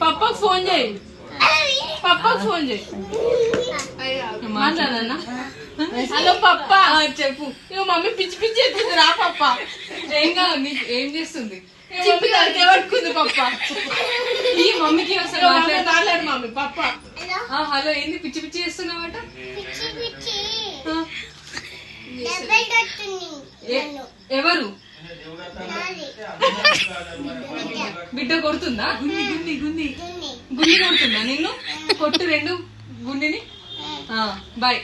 पापा फ़ोन जाए पापा फ़ोन जाए మాట్లాడనా? హలో పప్ప చెప్పు. ఇగో మమ్మీ పిచ్చి పిచ్చి ఎత్తుంది రా పప్ప ఏం కాదు నీకు? ఏం చేస్తుంది? పట్టుకుంది పప్ప ఈ మమ్మీకి అసలు మాట్లాడు మమ్మీ పప్ప హలో. ఆ, హలో ఏంది పిచ్చి పిచ్చి చేస్తున్నావట? ఎవరు? బిడ్డ కొడుతుందా? గుండి గుండి గుండి గుండి కొడుతుందా నిన్ను? కొట్టు రెండు గుండిని బాయ్.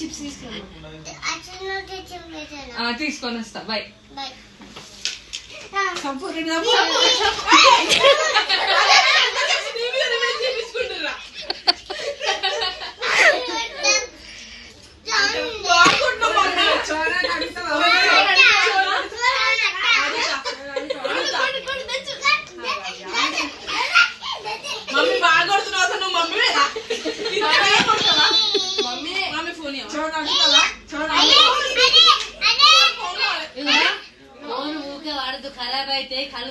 చిప్స్ తీసుకొని వస్తా బాయ్. మమ్మీ బాగా కొడుతున్నావు అసలు నువ్వు మమ్మీ మమ్మీ खालू तो खराब है खालू